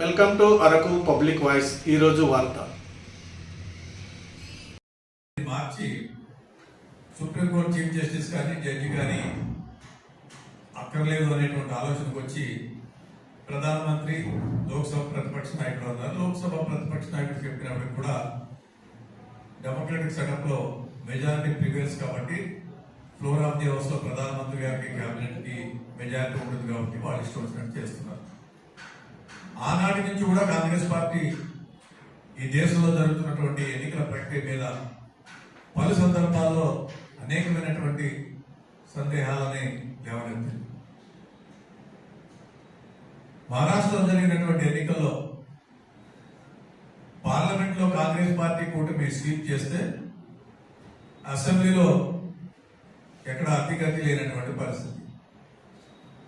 Welcome to Araku public voice ఈరోజు వార్త. మార్చి supreme court chief justice కానీ జడ్జి కానీ అక్కర్లేదు అనేటువంటి ఆలోచనకు వచ్చి ప్రధానమంత్రి లోక్సభ ప్రతిపక్ష నాయకుడు అన్నారు. లోక్సభ ప్రతిపక్ష నాయకుడు చెప్పినప్పుడు కూడా డెమోక్రటిక్ సెటప్లో మెజారిటీ ప్రివేల్స్ కాబట్టి ఫ్లోర్ ఆఫ్ ది హౌస్లో ప్రధానమంత్రి గారికి కేబినెట్ మెజారిటీ ఉంటుంది కాబట్టి వాళ్ళు ఇష్టం వచ్చినట్టు చేస్తున్నారు. ఆనాటి నుంచి కూడా కాంగ్రెస్ పార్టీ ఈ దేశంలో జరుగుతున్నటువంటి ఎన్నికల ప్రక్రియ మీద పలు సందర్భాల్లో అనేకమైనటువంటి సందేహాలని లేవనెత్తింది. మహారాష్ట్రలో జరిగినటువంటి ఎన్నికల్లో పార్లమెంట్లో కాంగ్రెస్ పార్టీ కూటమి స్వీప్ చేస్తే అసెంబ్లీలో ఎక్కడ అతిగతి లేనటువంటి పరిస్థితి.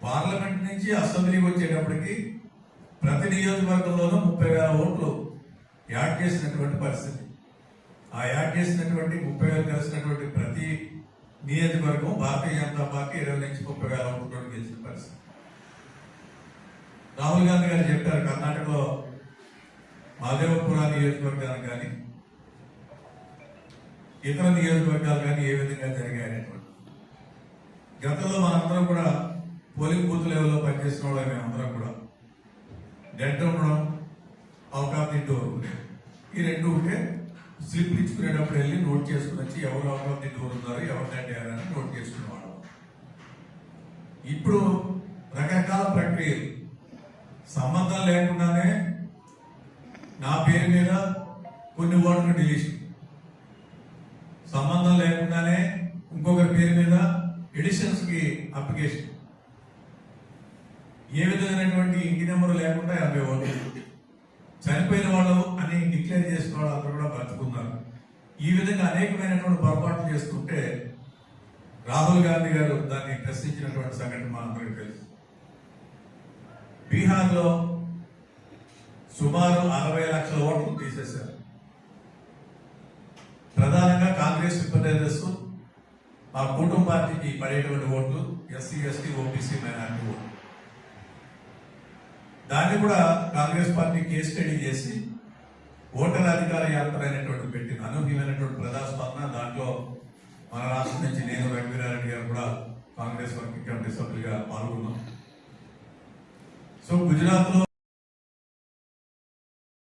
పార్లమెంట్ నుంచి అసెంబ్లీకి వచ్చేటప్పటికి ప్రతి నియోజకవర్గంలోనూ ముప్పై వేల ఓట్లు యాడ్ చేసినటువంటి పరిస్థితి. ఆ యాడ్ చేసినటువంటి ముప్పై వేలు కలిసినటువంటి ప్రతి నియోజకవర్గం భారతీయ జనతా పార్టీ ఇరవై నుంచి ముప్పై వేల ఓట్లతో గెలిచిన పరిస్థితి. రాహుల్ గాంధీ గారు చెప్పారు కర్ణాటకలో మాదేవపుర నియోజకవర్గాలు కానీ ఇతర నియోజకవర్గాలు కానీ ఏ విధంగా జరిగాయనేటువంటి గతంలో మనందరం కూడా పోలింగ్ బూత్ లెవెల్లో పనిచేసిన వాళ్ళం మేమందరం కూడా. డెడ్ ఉండడం ఆఫ్ తింటూ డోర్ ఈ రెండు ఉంటే స్లిప్ ఇచ్చుకునేటప్పుడు వెళ్ళి నోట్ చేసుకుని వచ్చి ఎవరు అవకాశం తింటూ ఉన్నారు ఎవరు డెడ్ అయ్యారని నోట్ చేసుకునేవాడు ఇప్పుడు రకరకాల ప్రక్రియ సంబంధం లేకుండానే నా పేరు మీద కొన్ని ఓట్లు డిలీషన్ సంబంధం లేకుండానే ఇంకొకరి పేరు మీద ఎడిషన్స్కి అప్లికేషన్ ఏ విధమైనటువంటి ఇంటి నెంబర్ లేకుండా యాభై ఓట్లు. చనిపోయిన వాళ్ళు అని డిక్లేర్ చేసిన వాళ్ళు అందరూ కూడా బతుకున్నారు. ఈ విధంగా అనేకమైనటువంటి పొరపాట్లు చేస్తుంటే రాహుల్ గాంధీ గారు దాన్ని ప్రశ్నించినటువంటి సంఘటన మనందరికీ తెలుసు. బీహార్లో సుమారు అరవై లక్షల ఓట్లు తీసేశారు. ప్రధానంగా కాంగ్రెస్ రిప్రజెంటేటివ్స్ మా కుటుంబానికి పడేటువంటి ఓట్లు ఎస్సీ ఎస్టీ ఓబీసీ మైనార్టీ ఓట్లు. దాన్ని కూడా కాంగ్రెస్ పార్టీ కేస్ స్టడీ చేసి ఓటర్ అధికార యాత్ర అనేటువంటి పెట్టింది. అనూహ్యమైనటువంటి ప్రజాస్పందన. దాంట్లో మన రాష్ట్రం నుంచి నేను రఘువీరారెడ్డి గారు కూడా కాంగ్రెస్ వర్కింగ్ కమిటీ సభ్యులుగా పాల్గొన్నాం. సో గుజరాత్లో